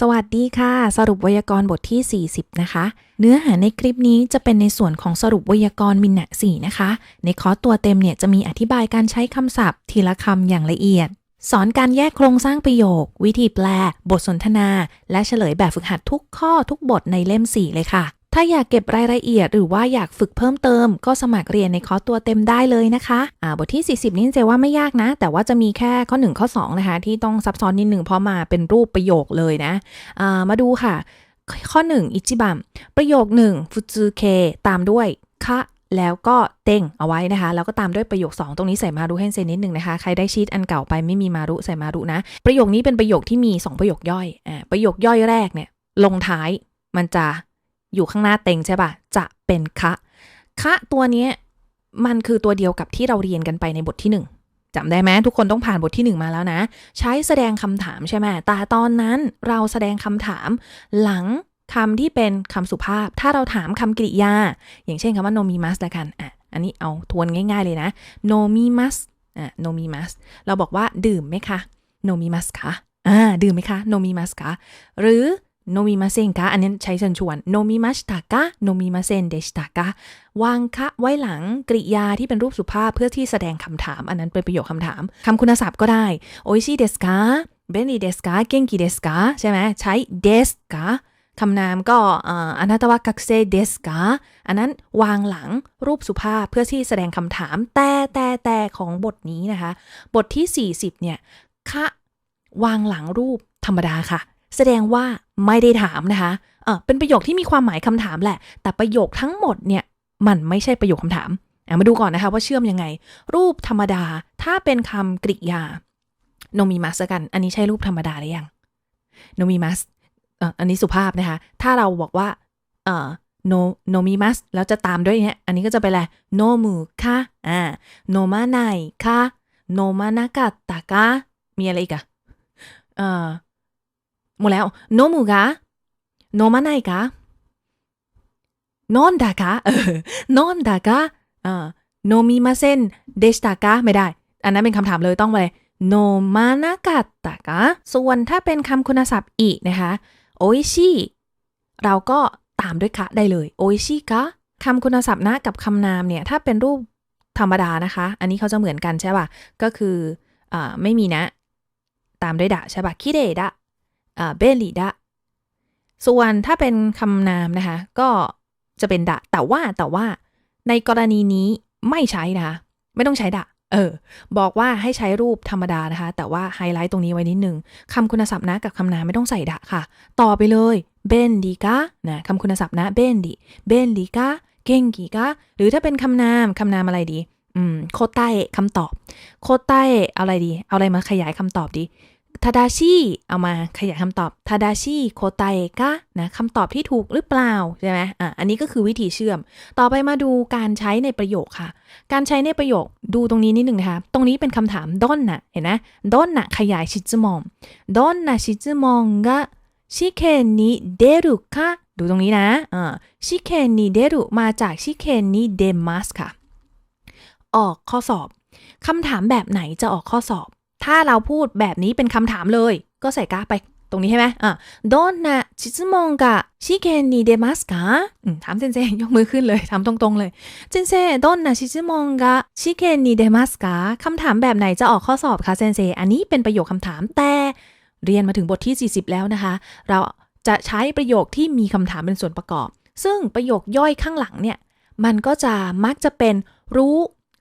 สวัสดีค่ะ สรุปไวยากรณ์บทที่ 40 นะคะ เนื้อหาในคลิปนี้จะเป็นในส่วนของสรุปไวยากรณ์มินนะ4นะคะ ในคอร์สตัวเต็มเนี่ยจะมีอธิบายการใช้คำศัพท์ ทีละคำอย่างละเอียด สอนการแยกโครงสร้างประโยค วิธีแปล บทสนทนา และเฉลยแบบฝึกหัดทุกข้อทุกบทในเล่ม 4 เลยค่ะ ถ้าอยากเก็บรายละเอียดหรือว่าอยากฝึกเพิ่มเติม ก็สมัครเรียนในคอร์สตัวเต็มได้เลยนะคะอ่าบทที่ 40 นี้เจว่าไม่ยากนะ แต่ว่าจะมีแค่ข้อ 1 ข้อ 2 นะคะ ที่ต้องซับซ้อนนิดหนึ่งเพราะมาเป็นรูปประโยคเลยนะอ่ามาดูค่ะ ข้อ 1 อิจิบัมประโยค1ฟุจูเคตามด้วยคะแล้วก็เต็งเอาไว้นะคะ แล้วก็ตามด้วยประโยค 2 ตรงนี้ใส่มารุให้เซนนิดหนึ่งนะคะ ใครได้ชีตอันเก่าไปไม่มีมารุใส่มารุนะ ประโยคนี้เป็นประโยคที่มี 2 ประโยคย่อยอ่าประโยคย่อยแรกเนี่ยลงท้ายมันจะ อยู่ข้างหน้าเต็งใช่ปะจะเป็นคะคะตัวนี้มันคือตัวเดียวกับที่เราเรียนกันไปในบทที่ 1จำได้ไหมทุกคนต้องผ่านบทที่ 1 มาแล้วนะ ใช้แสดงคำถามใช่ไหมแต่ตอนนั้นเราแสดงคำถามหลังคำที่เป็นคำสุภาพ ถ้าเราถามคำกริยา อย่างเช่นคำว่า nomimas ละกันอะอันนี้เอาทวนง่ายๆเลยนะ nomimas อะ nomimas เราบอกว่าดื่มไหมคะ nomimas คะอ่าดื่มไหมคะ nomimas คะหรือ โนมิมาเซนกะอันนี้ใช้เชิญชวนโนมิมาชตากะโนมิมาเซนเดชตากะวางคะไว้หลังกริยาที่เป็นรูปสุภาพเพื่อที่แสดงคำถาม อันนั้นเป็นประโยคคำถามคำคุณศัพท์ก็ได้โอิชิเดสกะเบนดีเดสกะเกงกิเดสกะใช่ไหมใช้เดสกะคำนามก็อนาตวะกักเซเดสกะอันนั้นวางหลังรูปสุภาพเพื่อที่แสดงคำถาม แต่แต่แต่ของบทนี้นะคะ บทที่ 40 เนี่ย คะ วางหลังรูปธรรมดาค่ะ แสดงว่าไม่ได้ถามนะคะเออเป็นประโยคที่มีความหมายคำถามแหละ แต่ประโยคทั้งหมดเนี่ยมันไม่ใช่ประโยคคำถามอ่มาดูก่อนนะคะว่าเชื่อมยังไง รูปธรรมดาถ้าเป็นคำกริยาโนมิมัสกัน อันนี้ใช่รูปธรรมดาหรือยังโนมิมัสอันนี้สุภาพนะคะ ถ้าเราบอกว่าเอ่อโนโนมิมัสแล้วจะตามด้วยเนี่ยอันนี้ก็จะเป็นอะโนมือค่ะอ่าโนมาไนค่ะโนมานากัตตะกะมีอะไรอีกอะเอ่อ หมดแล้วโนมูกะโนมาไนกะนอนดากะนอนดากะอ่อโนมิมาเซนเดชตากะไม่ได้ อันนั้นเป็นคำถามเลยต้องไปโนมานากะตากะส่วนถ้าเป็นคำคุณศัพท์อีกนะคะโออิชิเราก็ตามด้วยคะได้เลยโออิชิกะคำคุณศัพท์นะกับคำนามเนี่ย ถ้าเป็นรูปธรรมดานะคะ อันนี้เขาจะเหมือนกันใช่ป่ะ ก็คืออ่าไม่มีนะ ตามด้วยดะใช่ป่ะคิเดดะ เบลิดะ ส่วนถ้าเป็นคำนามนะคะ ก็จะเป็นดะ แต่ว่าแต่ว่าในกรณีนี้ไม่ใช้นะคะ ไม่ต้องใช้ดะ เออ บอกว่าให้ใช้รูปธรรมดานะคะ แต่ว่าไฮไลท์ตรงนี้ไว้นิดนึงคำคุณศัพท์นะกับคำนามไม่ต้องใส่ดะค่ะ ต่อไปเลยเบนดีกะนะคำคุณศัพท์นะเบนดีเบนดีกะเก่งกีกะหรือถ้าเป็นคำนามคำนามอะไรดี อืม โคใต้คำตอบ โคใต้เอาอะไรดี เอาอะไรมาขยายคำตอบดี ทาดาชิเอามาขยายคำตอบทาดาชิโคไตกะนะคำตอบที่ถูกหรือเปล่าใช่ไหมอะอันนี้ก็คือวิธีเชื่อม ต่อไปมาดูการใช้ในประโยคค่ะ การใช้ในประโยคดูตรงนี้นิดหนึ่งนะคะ ตรงนี้เป็นคำถามดอนน่ะเห็นไหมดอนน่ะขยายชิจมองดอนน่ะชิจมองกะชิเคนนิเดรุคะดูตรงนี้นะอ่าชิเคนนิเดรุมาจากชิเคนนิเดมัสค่ะ ออกข้อสอบคำถามแบบไหนจะออกข้อสอบ ถ้าเราพูดแบบนี้เป็นคำถามเลย ก็ใส่กาไปตรงนี้ใช่ไหมอ่ะどんな質問が試験に出ますかถามเซนเซยกมือขึ้นเลยถามตรงๆเลยเซนเซどんな質問が試験に出ますかคำถามแบบไหนจะออกข้อสอบคะเซนเซอันนี้เป็นประโยคคำถามแต่เรียนมาถึงบทที่ 40 แล้วนะคะ เราจะใช้ประโยคที่มีคำถามเป็นส่วนประกอบ ซึ่งประโยคย่อยข้างหลังเนี่ย มันก็จะมักจะเป็นรู้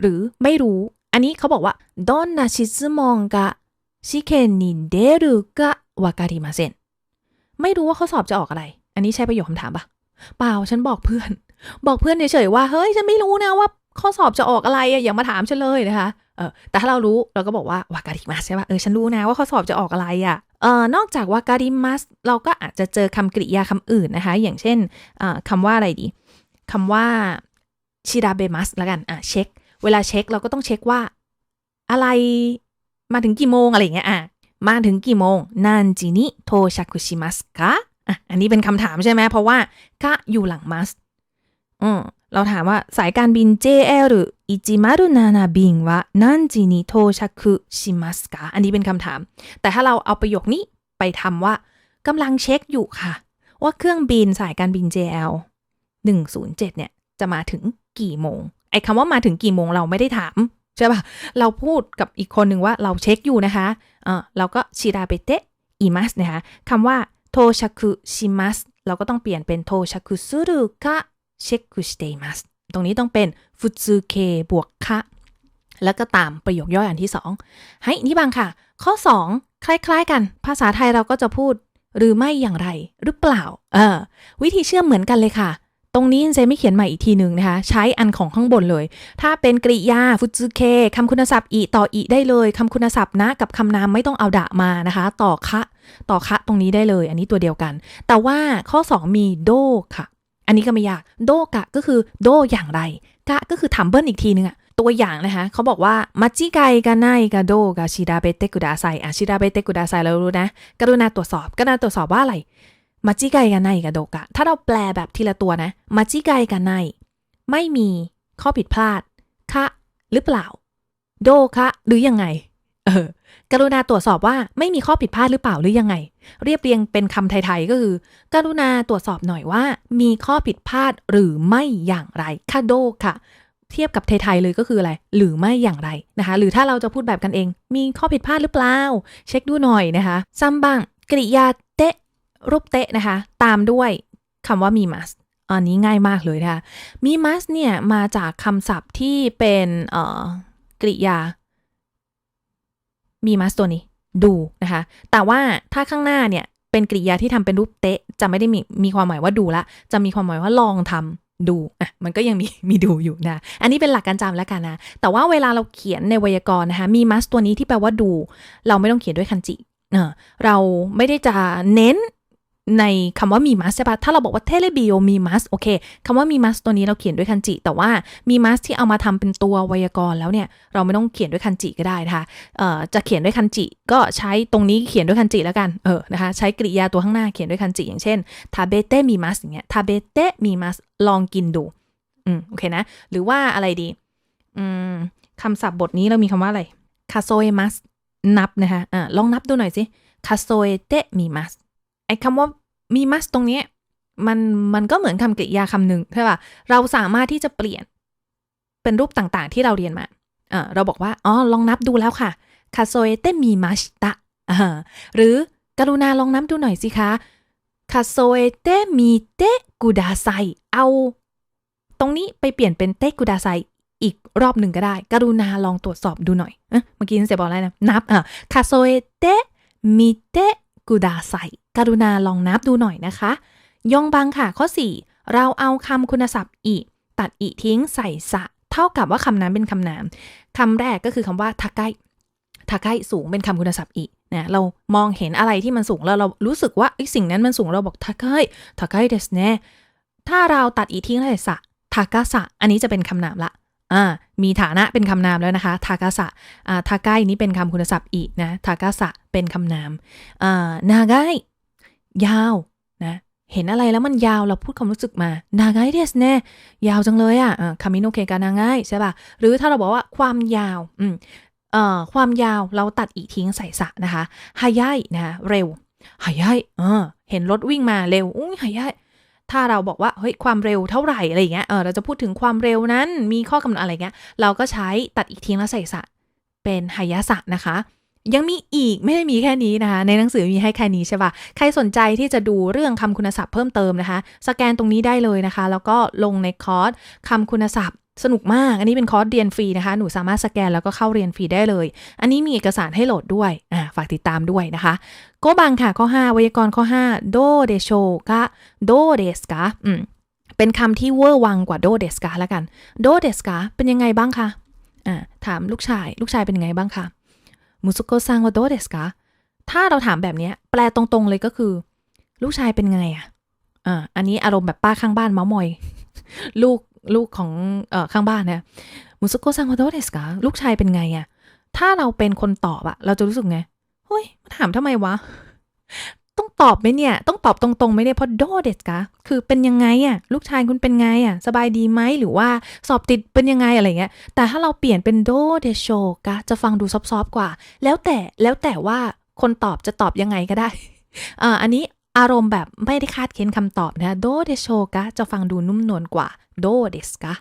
หรือไม่รู้ อันนี้เขาบอกว่าどんな質問が試験に出るかわかりませんไม่รู้ว่าข้อสอบจะออกอะไร อันนี้ใช่ประโยคคำถามปะเปล่าฉันบอกเพื่อน บอกเพื่อนเฉยๆว่าเฮ้ยฉันไม่รู้นะว่าข้อสอบจะออกอะไรอะอย่ามาถามฉันเลยนะคะเออแต่ถ้าเรารู้เราก็บอกว่าวาการิมัสใช่ปะเออฉันรู้นะว่าข้อสอบจะออกอะไรอะเออนอกจากวาการิมัสเราก็อาจจะเจอคำกริยาคำอื่นนะคะ อย่างเช่นคำว่าอะไรดีคำว่าชิราเบมัสละกันอ่ะเช็ค เวลาเช็คเราก็ต้องเช็คว่า อะไรมาถึงกี่โมงอะไรอย่างเงี้ยอะมาถึงกี่โมงนันจินิโทชักุชิมัสกะอะอันนี้เป็นคำถามใช่ไหมเพราะว่ากะอยู่หลังมัสอืมเราถามว่าสายการบิน JL 107บินว่านันจินิโทชักุชิมัสกะอันนี้เป็นคำถาม แต่ถ้าเราเอาประโยคนี้ไปทำว่ากำลังเช็คอยู่ค่ะ ว่าเครื่องบินสายการบิน JL 107 เนี่ย จะมาถึงกี่โมง ไอ้คำว่ามาถึงกี่โมงเราไม่ได้ถามใช่ปะเราพูดกับอีกคนหนึ่งว่าเราเช็คอยู่นะคะเออเราก็ชิราเบเตะอิมัสนะคะคำว่าโทชักุชิมัสเราก็ต้องเปลี่ยนเป็นโทชักุสุรุกะเช็คกุสเตมัสตรงนี้ต้องเป็นฟุตซูเคบวกคะแล้วก็ตามประโยคย่อยอันที่สองให้นี่บางค่ะ ข้อ 2 คล้ายๆกัน ภาษาไทยเราก็จะพูดหรือไม่อย่างไรหรือเปล่า เออ วิธีเชื่อมเหมือนกันเลยค่ะ รงนี้เซไม่เขียนใหม่อีกทีหนึ่งนะคะ ใช้อันของข้างบนเลย ถ้าเป็นกริยาฟุต u เคคำคุณศัพท์อีต่ออีได้เลยคำคุณศัพท์นะกับคำนามไม่ต้องเอาดะมานะคะ ต่อคะต่อคะตรงนี้ได้เลย อันนี้ตัวเดียวกัน แต่ว่าข้อ 2 มีโดค่ะ อันนี้ก็ไม่ยากโดกะก็คือโดอย่างไรกะก็คือถามเบิ้ลอีกทีนึงอะตัวอย่างนะคะเขาบอกว่ามัจิไกกาไนกาโดกาชิดาเบเตกุดาไซอะชิดาเบเตกุดาไซเรารู้นะกรุณาตรวจสอบกรุณาตรวจสอบว่าอะไร มัจิไกกาไนกาโดกะ ถ้าเราแปลแบบทีละตัวนะ มัจิไกกาไนไม่มีข้อผิดพลาด คะหรือเปล่า โดคะหรือยังไง เออ กรุณาตรวจสอบว่าไม่มีข้อผิดพลาดหรือเปล่าหรือยังไง เรียบเรียงเป็นคำไทยๆก็คือ กรุณาตรวจสอบหน่อยว่า มีข้อผิดพลาดหรือไม่อย่างไรคะโดค่ะเทียบกับไทยๆเลยก็คืออะไร หรือไม่อย่างไรนะคะ หรือถ้าเราจะพูดแบบกันเอง มีข้อผิดพลาดหรือเปล่า เช็คดูหน่อยนะคะซัมบังกริยา รูปเตะนะคะ ตามด้วยคำว่ามีมัสอันนี้ง่ายมากเลยนะคะมีมัสเนี่ย มาจากคำศัพท์ที่เป็นเอ่อกริยา มีมัสตัวนี้ ดูนะคะ แต่ว่าถ้าข้างหน้าเนี่ย เป็นกริยาที่ทำเป็นรูปเตะ จะไม่ได้มีมีความหมายว่าดูละ จะมีความหมายว่าลองทำดูอะมันก็ยังมีมีดูอยู่นะ อันนี้เป็นหลักการจำแล้วกันนะ แต่ว่าเวลาเราเขียนในไวยากรณ์นะคะ มีมัสตัวนี้ที่แปลว่าดู เราไม่ต้องเขียนด้วยคันจิ เออเราไม่ได้จะเน้น ในคำว่ามีมัสใช่ปะถ้าเราบอกว่าเทเลบิโอมีมัสโอเคคำว่ามีมัสตัวนี้เราเขียนด้วยคันจิ แต่ว่ามีมัสที่เอามาทำเป็นตัวไวยากรณ์แล้วเนี่ย เราไม่ต้องเขียนด้วยคันจิก็ได้นะคะเอ่อจะเขียนด้วยคันจิ ก็ใช้ตรงนี้เขียนด้วยคันจิแล้วกันเออนะคะใช้กริยาตัวข้างหน้าเขียนด้วยคันจิ อย่างเช่นทาเบเตมีมัสอย่างเงี้ยทาเบเตมีมัสลองกินดูอืมโอเคนะ หรือว่าอะไรดีอืมคำศัพท์บทนี้เรามีคำว่าอะไรคาโซเอมัสนับนะคะอ่าลองนับดูหน่อยสิคาโซเอเตมีมัส ไอ้คำว่ามีมัสตรงนี้มันมันก็เหมือนคำกริยาคำหนึ่งใช่ป่ะเราสามารถที่จะเปลี่ยนเป็นรูปต่างๆ ที่เราเรียนมาเออเราบอกว่าอ๋อลองนับดูแล้วค่ะคาโซเอเตมีมัสตะหรือกรุณาลองนับดูหน่อยสิคะคาโซเอเตมีเตกุดาไซเอา ตรงนี้ไปเปลี่ยนเป็นเตกุดาไซอีกรอบหนึ่งก็ได้ กรุณาลองตรวจสอบดูหน่อยเมื่อกี้เสียบอกอะไรนะ นับอะคาโซเอเตมิเตกุดาไซ กรุณาลองนับดูหน่อยนะคะ ยองบังค่ะข้อ 4 เราเอาคำคุณศัพท์อีตัดอีทิ้งใส่สะ เท่ากับว่าคำนั้นเป็นคำนามคำแรกก็คือคำว่าทาไกทาไกสูงเป็นคำคุณศัพท์อีนะเรามองเห็นอะไรที่มันสูงแล้วเรารู้สึกว่าสิ่งนั้นมันสูงเราบอกทาไกทาไกเดสเน่ถ้าเราตัดอีทิ้งใส่สะทากาสะ อันนี้จะเป็นคำนามละอ่ามีฐานะเป็นคำนามแล้วนะคะทากาสะอ่าทาไกนี้เป็นคำคุณศัพท์อีนะทากาสะเป็นคำนามอ่านาไกย ยาวนะเห็นอะไรแล้วมันยาวเราพูดความรู้สึกมานาไกเดสเน่ยาวจังเลยอะ่ะคามิโนเคกานาไงใช่ป่ะหรือถ้าเราบอกว่าความยาวอืมเอ่อความยาวเราตัดอีทิ้งใส่สะนะคะฮายายนะเร็วฮายายเออเห็นรถวิ่งมาเร็วอุ้ยฮายายถ้าเราบอกว่าเฮ้ยความเร็วเท่าไหร่อะไรเงี้ยเออเราจะพูดถึงความเร็วนั้นมีข้อกำหนดอะไรเงี้ย เราก็ใช้ตัดอีกทิ้งแล้วใส่สะเป็นหายาสะนะคะ ยังมีอีกไม่ได้มีแค่นี้นะคะ ในหนังสือมีให้แค่นี้ใช่ปะใครสนใจที่จะดูเรื่องคำคุณศัพท์เพิ่มเติมนะคะ สแกนตรงนี้ได้เลยนะคะ แล้วก็ลงในคอร์สคำคุณศัพท์สนุกมาก อันนี้เป็นคอร์สเรียนฟรีนะคะ หนูสามารถสแกนแล้วก็เข้าเรียนฟรีได้เลย อันนี้มีเอกสารให้โหลดด้วย อ่า ฝากติดตามด้วยนะคะ โกบังค่ะ ข้อ 5 ไวยากรณ์ข้อ 5 โดเดโชกะ โดเดสกะ อืม เป็นคำที่เวอร์วังกว่าโดเดสกาแล้วกัน โดเดสกาเป็นยังไงบ้างคะ อ่า ถามลูกชาย ลูกชายเป็นยังไงบ้างคะ มุสุโกซังวาโดเดสกาถ้าเราถามแบบนี้แปลตรงๆเลยก็คือ ลูกชายเป็นไงอะอ่าอันนี้อารมณ์แบบป้าข้างบ้านเมาส์มอย ลูกลูกของเอ่อข้างบ้านเนี่ยมุสุโกซังวาโดเดสกาลูกชายเป็นไงอะถ้าเราเป็นคนตอบอะเราจะรู้สึกไงเฮ้ยมาถามทำไมวะ ตอบไหมเนี่ย ต้องตอบตรงๆไหมเนี่ยเพราะโดเดสกาคือเป็นยังไงอะลูกชายคุณเป็นไงอะสบายดีไหมหรือว่าสอบติดเป็นยังไงอะไรเงี้ย แต่ถ้าเราเปลี่ยนเป็นโดเดโชกะจะฟังดูซอฟๆกว่า แล้วแต่แล้วแต่ว่าคนตอบจะตอบยังไงก็ได้อ่ออันนี้อารมณ์แบบไม่ได้คาดเค้นคำตอบนะโดเดโชกะจะฟังดูนุ่มนวลกว่าโดเดสกะ